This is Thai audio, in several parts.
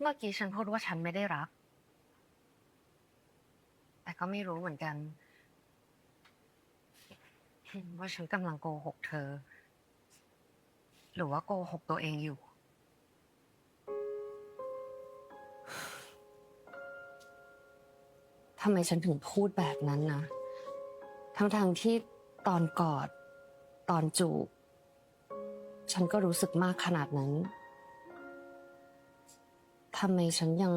เมื่อกี้ฉันพูดว่าฉันไม่ได้รัก แต่ก็ไม่รู้เหมือนกัน ว่าฉันกำลังโกหกเธอ หรือว่าโกหกตัวเองอยู่ ทำไมฉันถึงพูดแบบนั้นนะ ทั้งๆที่ตอนกอด ตอนจูบ ฉันก็รู้สึกมากขนาดนั้น ทำไมฉันยัง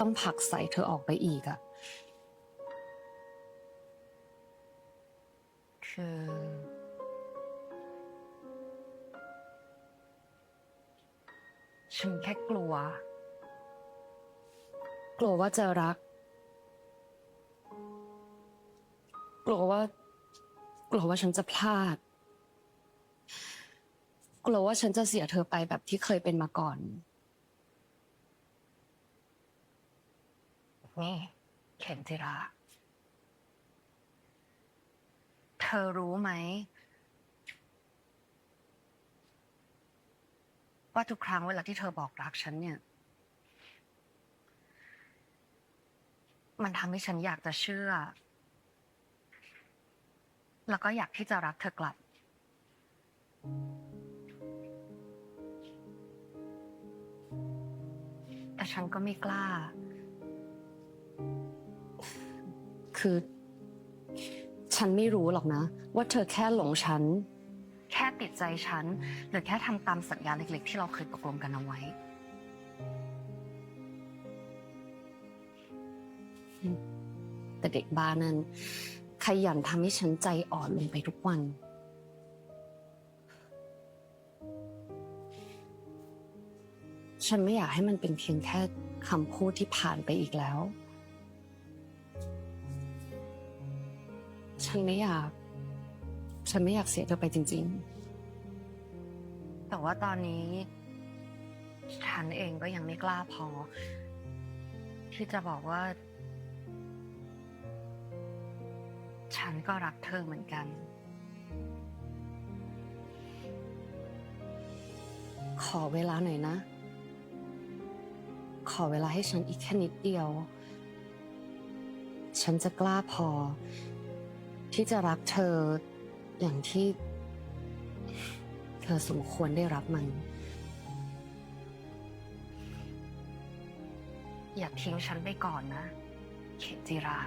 ต้องผลักใส่เธอออกไปอีกอะคือฉันแค่กลัว กลัวว่าจะรัก กลัวว่า กลัวว่าฉันจะพลาด กลัวว่าฉันจะเสียเธอไปแบบที่เคยเป็นมาก่อน นี่ เข็มจิรา เธอรู้ไหม ว่าทุกครั้งเวลาที่เธอบอกรักฉันเนี่ย มันทำให้ฉันอยากจะเชื่อ แล้วก็อยากที่จะรักเธอกลับแต่ฉันก็ไม่กล้า คือ ฉันไม่รู้หรอกนะ ว่าเธอแค่หลงฉัน แค่ติดใจฉัน หรือแค่ทำตามสัญญาเล็ก ๆ ที่เราเคยตกลงกันเอาไว้ แต่เด็กบ้านนั้นขยันทำให้ฉันใจอ่อนลงไปทุกวัน ฉันไม่อยากให้มันเป็นเพียงแค่คำพูดที่ผ่านไปอีกแล้ว ฉันไม่อยาก ฉันไม่อยากเสียเธอไปจริง ๆ แต่ว่าตอนนี้ฉันเองก็ยังไม่กล้าพอ ที่จะบอกว่า ฉันก็รักเธอเหมือนกัน ขอเวลาหน่อยนะ ขอเวลาให้ฉันอีกแค่นิดเดียว ฉันจะกล้าพอ ที่จะรักเธออย่างที่ เธอสมควรได้รับมัน อย่าทิ้งฉันไปก่อนนะ เขมจิรา